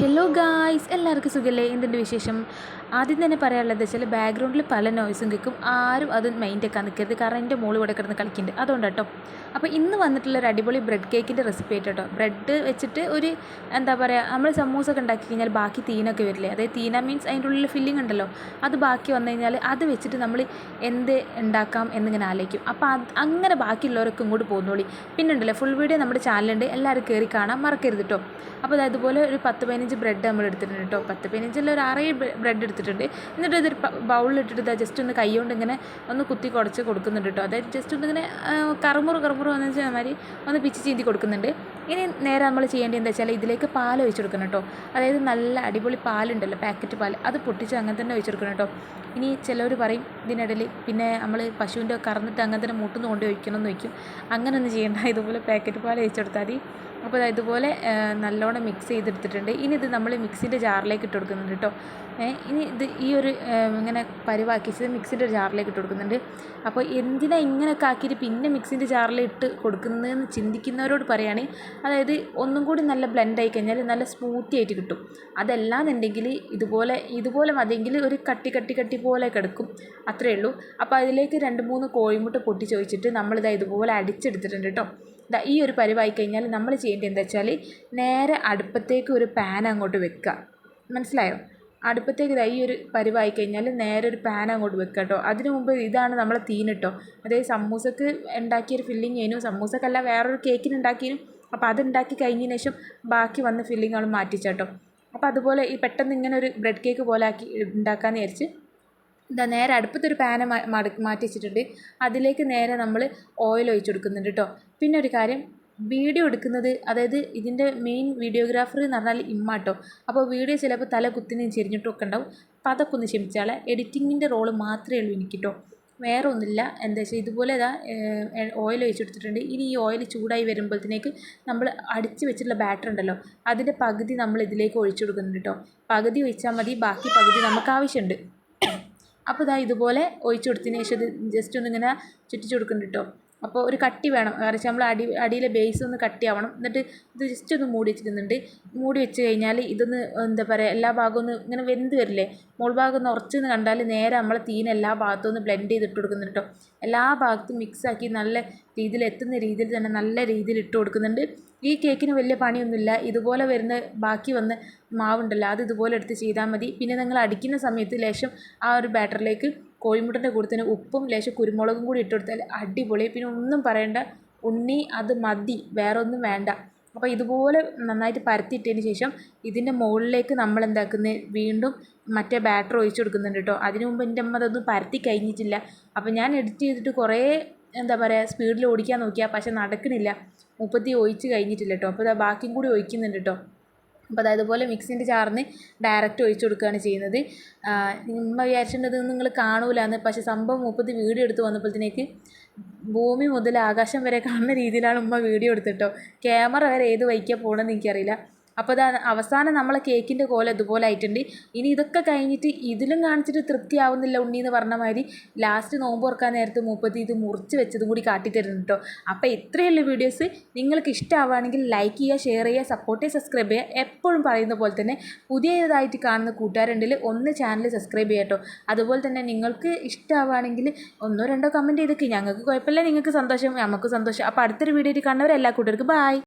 Hello guys എല്ലാവർക്കും സുഖമല്ലേ എന്തിന്റെ വിശേഷം? ആദ്യം തന്നെ പറയാനുള്ളത് വെച്ചാൽ ബാക്ക്ഗ്രൗണ്ടിൽ പല നോയ്സും കേൾക്കും. ആരും അത് മൈൻഡൊക്കെ നിൽക്കരുത് കാരണം എന്റെ മോൾ ഇവിടെ കിടന്ന് കളിക്കുന്നുണ്ട് അതുകൊണ്ട് കേട്ടോ. അപ്പോൾ ഇന്ന് വന്നിട്ടുള്ള ഒരു അടിപൊളി ബ്രെഡ് കേക്കിന്റെ റെസിപ്പി ആയിട്ട് കേട്ടോ. ബ്രെഡ് വെച്ചിട്ട് ഒരു എന്താ പറയുക നമ്മൾ സമൂസ ഒക്കെ ഉണ്ടാക്കി കഴിഞ്ഞാൽ ബാക്കി തീനൊക്കെ വരില്ലേ? അതായത് തീന മീൻസ് അതിന്റെ ഉള്ളിൽ ഫില്ലിംഗ് ഉണ്ടല്ലോ. അത് ബാക്കി വന്നു കഴിഞ്ഞാൽ അത് വെച്ചിട്ട് നമ്മൾ എന്ത് ഉണ്ടാക്കാം എന്നിങ്ങനെ ആലോചിക്കും. അപ്പോൾ അത് അങ്ങനെ ബാക്കിയുള്ളവരൊക്കെ ഇങ്ങോട്ട് പോകുന്നോളി പിന്നെ ഉണ്ടല്ലോ ഫുൾ വീഡിയോ നമ്മുടെ ചാനലുണ്ട് എല്ലാവരും കയറി കാണാൻ മറക്കരുത് കേട്ടോ. അപ്പോൾ അത് അതുപോലെ ഒരു പത്ത് പതിനഞ്ച് ബ്രെഡ് നമ്മൾ എടുത്തിട്ടുണ്ട് കേട്ടോ പത്ത് പതിനഞ്ചല്ല ഒരു അറേ ബ്രെഡ് എടുത്തിട്ടുണ്ട്. എന്നിട്ട് ഇതൊരു ബൗളിലിട്ടിട്ട് ജസ്റ്റ് ഒന്ന് കൈകൊണ്ട് ഇങ്ങനെ ഒന്ന് കുത്തി കുടച്ച് കൊടുക്കുന്നുണ്ട് കേട്ടോ അതായത് ജസ്റ്റ് ഒന്ന് ഇങ്ങനെ കറുമുറു കറുമുറ് വന്നു വെച്ചാൽ മാതിരി ഒന്ന് പിച്ച് ചീന്തി കൊടുക്കുന്നുണ്ട്. ഇനി നേരെ നമ്മൾ ചെയ്യേണ്ടത് എന്താ വെച്ചാൽ ഇതിലേക്ക് പാൽ ഒഴിച്ച് കൊടുക്കണം കേട്ടോ അതായത് നല്ല അടിപൊളി പാലുണ്ടല്ലോ പാക്കറ്റ് പാൽ അത് പൊട്ടിച്ച് അങ്ങനെ തന്നെ ഒഴിച്ച് കൊടുക്കണം കേട്ടോ ഇനി ചിലവർ പറയും ഇതിനിടയിൽ പിന്നെ നമ്മൾ പശുവിന്റെ കറന്നിട്ട് അങ്ങനെ തന്നെ മൂട്ടുന്ന കൊണ്ട് ഒഴിക്കണം എന്ന് വയ്ക്കും. അങ്ങനെ ഒന്നും ചെയ്യേണ്ട. ഇതുപോലെ പാക്കറ്റ് പാൽ ഒഴിച്ച് കൊടുത്താൽ മതി. അപ്പോൾ ഇതുപോലെ നല്ലോണം മിക്സ് ചെയ്തെടുത്തിട്ടുണ്ട്. ഇനി ഇത് നമ്മൾ മിക്സിന്റെ ജാറിലേക്ക് ഇട്ട് കൊടുക്കുന്നുണ്ട് കേട്ടോ. ഇനി ഇത് ഈ ഒരു ഇങ്ങനെ പരിവാക്കിച്ചത് മിക്സിന്റെ ഒരു ജാറിലേക്ക് ഇട്ട് കൊടുക്കുന്നുണ്ട്. അപ്പോൾ എന്തിനാ ഇങ്ങനെയൊക്കെ ആക്കിയിട്ട് പിന്നെ മിക്സിന്റെ ജാറിൽ ഇട്ട് കൊടുക്കുന്നതെന്ന് ചിന്തിക്കുന്നവരോട് പറയുകയാണെങ്കിൽ അതായത് ഒന്നും കൂടി നല്ല ബ്ലെൻഡ് ആയി കഴിഞ്ഞാൽ നല്ല സ്മൂത്തി ആയിട്ട് കിട്ടും. അതല്ലാന്നുണ്ടെങ്കിൽ ഇതുപോലെ ഇതുപോലെ മതിയെങ്കിൽ ഒരു കട്ടി കട്ടി കട്ടി പോലെ കിടക്കും. അത്രയേ ഉള്ളൂ. അപ്പോൾ അതിലേക്ക് രണ്ട് മൂന്ന് കോഴിമുട്ട പൊട്ടി ചോദിച്ചിട്ട് നമ്മളിതാ ഇതുപോലെ അടിച്ചെടുത്തിട്ടുണ്ട് കേട്ടോ. ഈ ഒരു പരിവായി കഴിഞ്ഞാൽ നമ്മൾ ചെയ്യേണ്ടത് എന്താ വെച്ചാൽ നേരെ അടുപ്പത്തേക്ക് ഒരു പാൻ അങ്ങോട്ട് വെക്കുക. മനസ്സിലായോ? അടുപ്പത്തേക്ക് ഇതാ ഈ ഒരു പരിവായി കഴിഞ്ഞാൽ നേരെ ഒരു പാൻ അങ്ങോട്ട് വെക്കുക കേട്ടോ. അതിന് മുമ്പ് ഇതാണ് നമ്മളെ തീനിട്ടോ അതായത് സമൂസക്ക് ഉണ്ടാക്കിയൊരു ഫില്ലിങ് ചെയ്യുന്നു. സമൂസക്കല്ല വേറൊരു കേക്കിന് ഉണ്ടാക്കിയും അപ്പോൾ അത് ഉണ്ടാക്കി കഴിഞ്ഞതിന് ശേഷം ബാക്കി വന്ന ഫില്ലിങ്ങുകൾ മാറ്റിച്ചാട്ടോ അപ്പോൾ അതുപോലെ ഈ പെട്ടെന്ന് ഇങ്ങനെ ഒരു ബ്രെഡ് കേക്ക് പോലെ ആക്കി ഉണ്ടാക്കാമെന്ന് വിചാരിച്ച് ഇതാ നേരെ അടുപ്പത്തൊരു പാന മാറ്റി വെച്ചിട്ടുണ്ട് അതിലേക്ക് നേരെ നമ്മൾ ഓയിൽ ഒഴിച്ച് കൊടുക്കുന്നുണ്ട് കേട്ടോ പിന്നെ ഒരു കാര്യം വീഡിയോ എടുക്കുന്നത് അതായത് ഇതിന്റെ മെയിൻ വീഡിയോഗ്രാഫർ എന്ന് പറഞ്ഞാൽ ഇമ്മ കേട്ടോ അപ്പോൾ വീഡിയോ ചിലപ്പോൾ തല കുത്തിന് ചെരിഞ്ഞിട്ടും ഒക്കെ ഉണ്ടാവും. അപ്പോൾ അതൊക്കെ ഒന്ന് ക്ഷമിച്ചാളെ എഡിറ്റിങ്ങിന്റെ റോൾ മാത്രമേ ഉള്ളൂ എനിക്ക് കേട്ടോ വേറെ ഒന്നുമില്ല. എന്താ വെച്ചാൽ ഇതുപോലെ ഇതാ ഓയിൽ ഒഴിച്ച് കൊടുത്തിട്ടുണ്ട് ഇനി ഈ ഓയിൽ ചൂടായി വരുമ്പോഴത്തേക്ക് നമ്മൾ അടിച്ച് വെച്ചിട്ടുള്ള ബാറ്റർ ഉണ്ടല്ലോ അതിന്റെ പകുതി നമ്മൾ ഇതിലേക്ക് ഒഴിച്ചു കൊടുക്കുന്നുണ്ട് കേട്ടോ പകുതി ഒഴിച്ചാൽ മതി ബാക്കി പകുതി നമുക്ക് ആവശ്യമുണ്ട്. അപ്പോൾ ഇതാ ഇതുപോലെ ഒഴിച്ചു കൊടുത്തതിന് ശേഷം ജസ്റ്റ് ഒന്നിങ്ങനെ ചുറ്റിച്ച് കൊടുക്കുന്നുണ്ട് കേട്ടോ അപ്പോൾ ഒരു കട്ടി വേണം. കാരണം നമ്മൾ അടി അടിയിലെ ബേസ് ഒന്ന് കട്ടിയാവണം. എന്നിട്ട് ഇത് ജസ്റ്റ് ഒന്ന് മൂടി വെച്ചിരുന്നുണ്ട്. മൂടി വെച്ച് കഴിഞ്ഞാൽ ഇതൊന്ന് എന്താ പറയുക എല്ലാ ഭാഗവും ഒന്ന് ഇങ്ങനെ വെന്ത് വരില്ലേ? മുകൾ ഭാഗം ഒന്ന് ഉറച്ചെന്ന് കണ്ടാൽ നേരെ നമ്മളെ തീന എല്ലാ ഭാഗത്തും ഒന്ന് ബ്ലെൻഡ് ചെയ്തിട്ട് കൊടുക്കുന്നുണ്ട് കേട്ടോ എല്ലാ ഭാഗത്തും മിക്സ് ആക്കി നല്ല രീതിയിൽ എത്തുന്ന രീതിയിൽ തന്നെ നല്ല രീതിയിൽ ഇട്ട് കൊടുക്കുന്നുണ്ട്. ഈ കേക്കിന് വലിയ പണിയൊന്നുമില്ല. ഇതുപോലെ വരുന്ന ബാക്കി വന്ന് മാവുണ്ടല്ലോ അത് ഇതുപോലെ എടുത്ത് ചെയ്താൽ മതി. പിന്നെ നിങ്ങൾ അടിക്കുന്ന സമയത്ത് ലേശം ആ ഒരു ബാറ്ററിലേക്ക് കോഴിമുട്ടന്റെ കൂടെ തന്നെ ഉപ്പും ലേശം കുരുമുളകും കൂടി ഇട്ട് കൊടുത്താൽ അടിപൊളി. പിന്നെ ഒന്നും പറയണ്ട ഉണ്ണി അത് മതി വേറെ ഒന്നും വേണ്ട. അപ്പോൾ ഇതുപോലെ നന്നായിട്ട് പരത്തിയിട്ടതിന് ശേഷം ഇതിന്റെ മുകളിലേക്ക് നമ്മൾ എന്താക്കുന്നത്? വീണ്ടും മറ്റേ ബാറ്റർ ഒഴിച്ച് കൊടുക്കുന്നുണ്ട് കേട്ടോ. അതിന് മുമ്പ് എന്റെ അമ്മ അതൊന്നും പരത്തി കഴിഞ്ഞിട്ടില്ല. അപ്പോൾ ഞാൻ എഡിറ്റ് ചെയ്തിട്ട് കുറേ എന്താ പറയുക സ്പീഡിൽ ഓടിക്കാൻ നോക്കിയാൽ പക്ഷെ നടക്കണില്ല. മുപ്പത്തി ഒഴിച്ച് കഴിഞ്ഞിട്ടില്ല കേട്ടോ. അപ്പോൾ ബാക്കിയും കൂടി ഒഴിക്കുന്നുണ്ട് കേട്ടോ. അപ്പോൾ അതായത് പോലെ മിക്സിന്റെ ചാറിന് ഡയറക്റ്റ് ഒഴിച്ചു കൊടുക്കുകയാണ് ചെയ്യുന്നത്. ഉമ്മ വിചാരിച്ചിട്ടുള്ളത് നിങ്ങൾ കാണൂലെന്ന്. പക്ഷേ സംഭവം മുപ്പത്തി വീഡിയോ എടുത്ത് വന്നപ്പോഴത്തേക്ക് ഭൂമി മുതൽ ആകാശം വരെ കാണുന്ന രീതിയിലാണ് ഉമ്മ വീഡിയോ എടുത്തിട്ടോ ക്യാമറ വരെ ഏത് വഴിക്കാണ് പോകണമെന്ന് എനിക്കറിയില്ല. അപ്പോൾ ഇതാ അവസാനം നമ്മളെ കേക്കിന്റെ കോല ഇതുപോലെ ആയിട്ടുണ്ട്. ഇനി ഇതൊക്കെ കഴിഞ്ഞിട്ട് ഇതിലും കാണിച്ചിട്ട് തൃപ്തിയാവുന്നില്ല ഉണ്ണി എന്ന് പറഞ്ഞ മാതിരി. ലാസ്റ്റ് നോമ്പ് ഓർക്കാൻ നേരത്തെ മൂപ്പത്തി ഇത് മുറിച്ച് വെച്ചതും കൂടി കാട്ടിത്തരുന്നു കേട്ടോ അപ്പോൾ ഇത്രയുള്ള വീഡിയോസ് നിങ്ങൾക്ക് ഇഷ്ടമാവുകയാണെങ്കിൽ ലൈക്ക് ചെയ്യുക ഷെയർ ചെയ്യുക സപ്പോർട്ട് ചെയ്യുക സബ്സ്ക്രൈബ് ചെയ്യുക. എപ്പോഴും പറയുന്ന പോലെ തന്നെ പുതിയതായിട്ട് കാണുന്ന കൂട്ടുകാരുണ്ടെങ്കിൽ ഒന്ന് ചാനൽ സബ്സ്ക്രൈബ് ചെയ്യുക കേട്ടോ അതുപോലെ തന്നെ നിങ്ങൾക്ക് ഇഷ്ടമാവുകയാണെങ്കിൽ ഒന്നോ രണ്ടോ കമന്റ് ചെയ്തൊക്കെ. ഞങ്ങൾക്ക് കുഴപ്പമില്ല നിങ്ങൾക്ക് സന്തോഷം നമുക്ക് സന്തോഷം. അപ്പോൾ അടുത്തൊരു വീഡിയോയിൽ കാണുന്നവരെല്ലാ കൂട്ടുകാർക്കും ബായ്